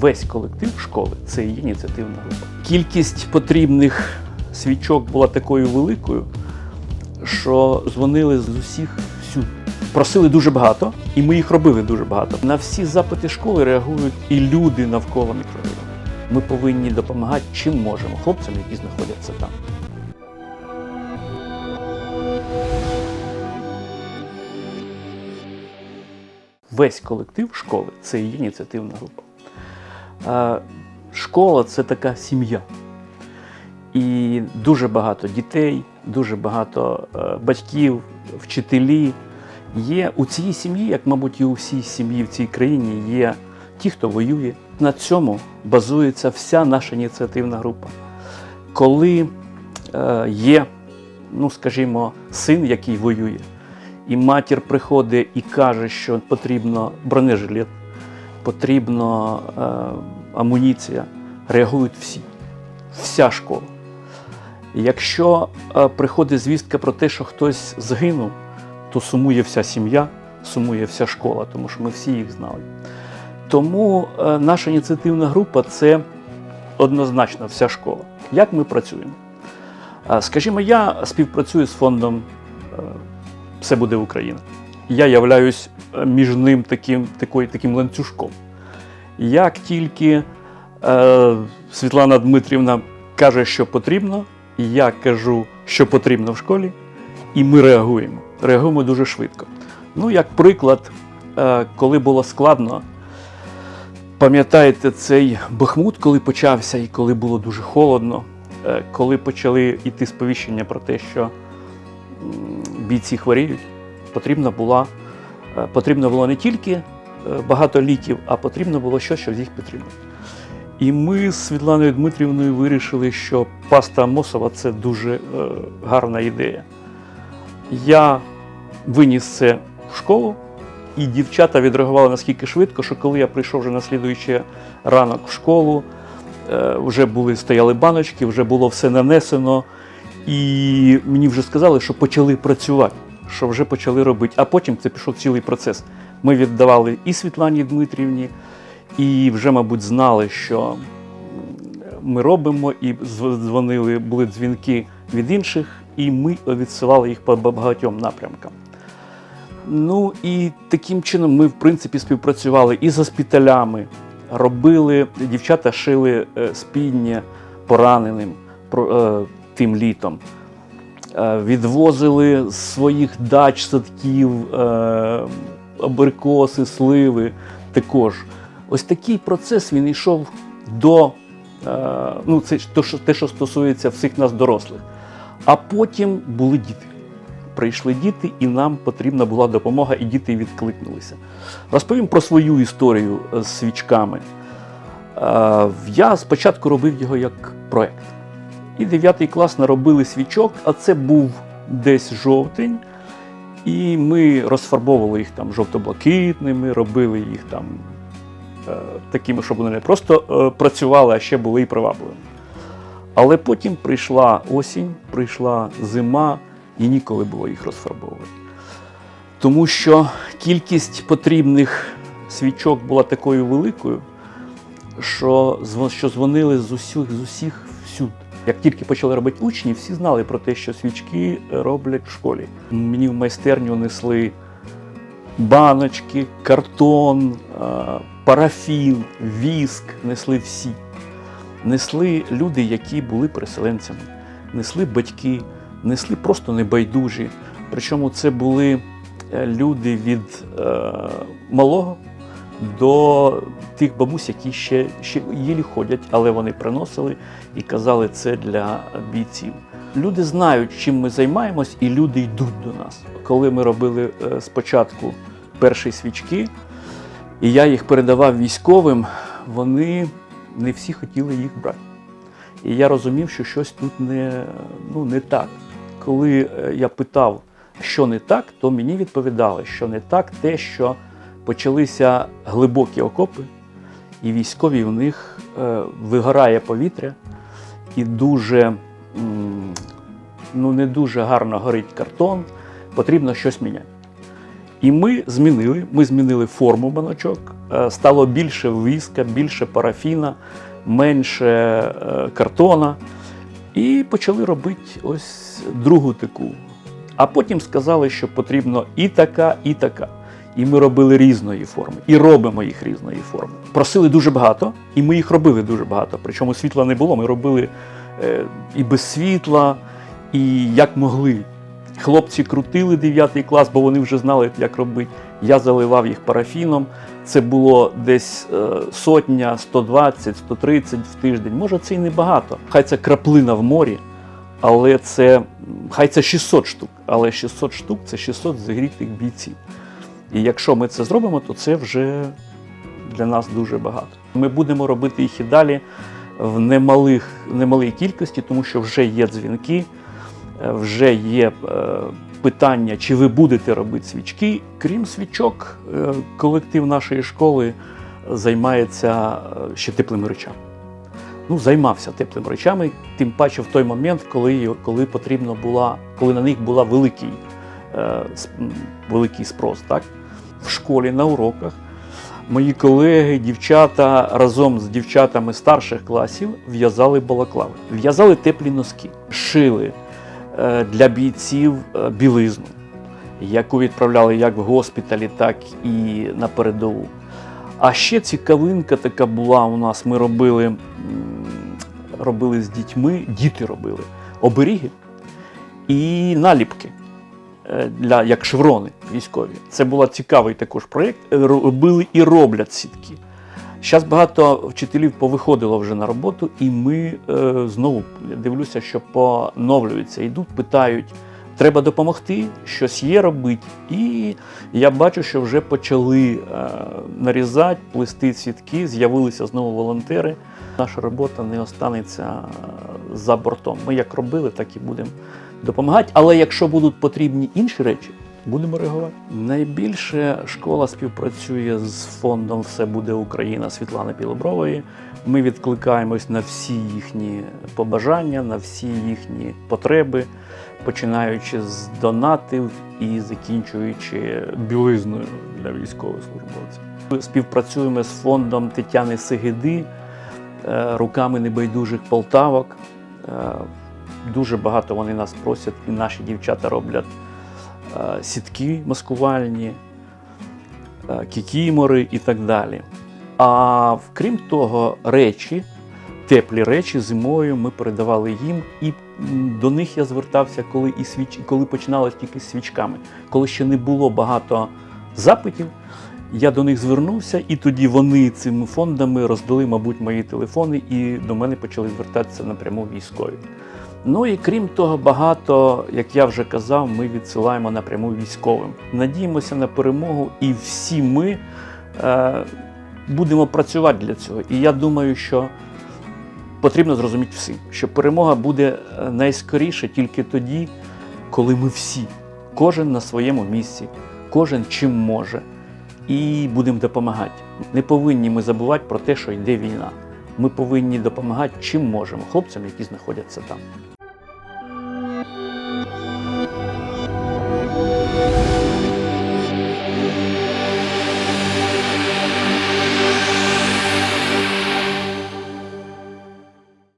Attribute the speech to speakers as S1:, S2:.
S1: весь колектив школи це є ініціативна група. Кількість потрібних свічок була такою великою, що дзвонили з усіх всюди. Просили дуже багато, і ми їх робили дуже багато. На всі запити школи реагують і люди навколо мікрорайону. Ми повинні допомагати чим можемо хлопцям, які знаходяться там. Весь колектив школи це є ініціативна група. Школа це така сім'я. І дуже багато дітей, дуже багато е, батьків, вчителі. Є у цій сім'ї, як, мабуть, і у всій сім'ї в цій країні, є ті, хто воює. На цьому базується вся наша ініціативна група. Коли е, є, ну скажімо, син, який воює, і матір приходить і каже, що потрібно бронежилет, потрібно е, амуніція, реагують всі, вся школа. Якщо е, приходить звістка про те, що хтось згинув, то сумує вся сім'я, сумує вся школа, тому що ми всі їх знали. Тому е, наша ініціативна група це однозначно вся школа. Як ми працюємо? Скажімо, я співпрацюю з фондом Все буде Україна. Я являюсь е, між ним таким, такою, таким ланцюжком. Як тільки е, Світлана Дмитрівна каже, що потрібно, я кажу, що потрібно в школі, і ми реагуємо. Реагуємо дуже швидко. Ну, як приклад, е, коли було складно, пам'ятаєте цей Бахмут, коли почався і коли було дуже холодно, е, коли почали йти сповіщення про те, що бійці хворіють, потрібна була, е, потрібно було не тільки е, багато ліків, а потрібно було щось, що їх потрібно. І ми з Світланою Дмитрівною вирішили, що паста Мосова це дуже е, гарна ідея. Я виніс це в школу, і дівчата відреагували наскільки швидко, що коли я прийшов вже на слідуючий ранок в школу, вже були стояли баночки, вже було все нанесено, і мені вже сказали, що почали працювати, що вже почали робити. А потім це пішов цілий процес. Ми віддавали і Світлані Дмитрівні, і вже, мабуть, знали, що ми робимо, і дзвонили, були дзвінки від інших, і ми відсилали їх по багатьом напрямкам. Ну і таким чином ми, в принципі, співпрацювали і з госпіталями, робили, дівчата шили е, спідня пораненим е, тим літом. Е, Відвозили з своїх дач, садків, е, абрикоси, сливи також. Ось такий процес він йшов до е, ну, це те, що стосується всіх нас дорослих. А потім були діти. Прийшли діти, і нам потрібна була допомога, і діти відкликнулися. Розповім про свою історію з свічками. Я спочатку робив його як проект. І 9 клас наробили свічок, а це був десь жовтень. І ми розфарбовували їх там жовто-блакитними, робили їх там е, такими, щоб вони не просто е, працювали, а ще були і привабливими. Але потім прийшла осінь, прийшла зима, і ніколи було їх розфарбовувати. Тому що кількість потрібних свічок була такою великою, що, дзвонили з усіх, з усіх. Як тільки почали робити учні, всі знали про те, що свічки роблять в школі. Мені в майстерню несли баночки, картон, парафін, віск, несли всі. Несли люди, які були переселенцями, несли батьки, несли просто небайдужі. Причому це були е, люди від е, малого до тих бабусь, які ще, ще їлі ходять, але вони приносили і казали, це для бійців. Люди знають, чим ми займаємось, і люди йдуть до нас. Коли ми робили е, спочатку перші свічки, і я їх передавав військовим, вони не всі хотіли їх брати. І я розумів, що щось тут не, ну, не так. Коли е, я питав, що не так, то мені відповідали, що не так те, що почалися глибокі окопи, і військові в них е, вигорає повітря, і дуже ну, не дуже гарно горить картон, потрібно щось міняти. І ми змінили, ми змінили форму баночок. Е, Стало більше виска, більше парафіна, менше е, картона. І почали робити ось другу таку. А потім сказали, що потрібно і така, і така. І ми робили різної форми, і робимо їх різної форми. Просили дуже багато, і ми їх робили дуже багато. Причому світла не було. Ми робили е, і без світла, і як могли. Хлопці крутили 9 клас, бо вони вже знали, як робити. Я заливав їх парафіном. Це було десь е, сотня, 120, 130 в тиждень. Може, це і не багато. Хай це краплина в морі, але це хай це 600 штук. Але 600 штук це 600 зігрітих бійців. І якщо ми це зробимо, то це вже для нас дуже багато. Ми будемо робити їх і далі в немалих, немалій кількості, тому що вже є дзвінки, е, вже є е, питання, чи ви будете робити свічки. Крім свічок, е, колектив нашої школи займається ще теплими речами. Ну, займався теплими речами, тим паче в той момент, коли, коли потрібно була, коли на них була великий, е, великий спрос. Так? В школі на уроках мої колеги, дівчата разом з дівчатами старших класів в'язали балаклави, в'язали теплі носки, шили е, для бійців е, білизну, яку відправляли як в госпіталі, так і на передову. А ще цікавинка така була у нас. Ми робили, робили з дітьми, діти робили оберіги і наліпки для як шеврони військові. Це був цікавий також проєкт. Е, Робили і роблять сітки. Зараз багато вчителів повиходило вже на роботу, і ми е, знову дивлюся, що поновлюються, йдуть, питають. Треба допомогти, щось є робити. І я бачу, що вже почали е, нарізати, плести цвітки, з'явилися знову волонтери. Наша робота не останеться е, за бортом. Ми як робили, так і будемо допомагати. Але якщо будуть потрібні інші речі, будемо реагувати. Найбільше школа співпрацює з фондом Все буде Україна Світлани Білобрової. Ми відкликаємось на всі їхні побажання, на всі їхні потреби, починаючи з донатів і закінчуючи білизною для військовослужбовців. Ми співпрацюємо з фондом Тетяни Сегеди, е, руками небайдужих полтавок. Дуже багато вони нас просять, і наші дівчата роблять е, сітки маскувальні, е, кікімори і так далі. А крім того, речі, теплі речі зимою ми передавали їм, і до них я звертався, коли і свіч, коли починалось тільки з свічками, коли ще не було багато запитів. Я до них звернувся, і тоді вони цими фондами роздали, мабуть, мої телефони, і до мене почали звертатися напряму військові. Ну і крім того, багато, як я вже казав, ми відсилаємо напряму військовим. Надіємося на перемогу, і всі ми е, будемо працювати для цього. І я думаю, що потрібно зрозуміти всім, що перемога буде е, найскоріше тільки тоді, коли ми всі, кожен на своєму місці, кожен чим може, і будемо допомагати. Не повинні ми забувати про те, що йде війна. Ми повинні допомагати чим можемо хлопцям, які знаходяться там.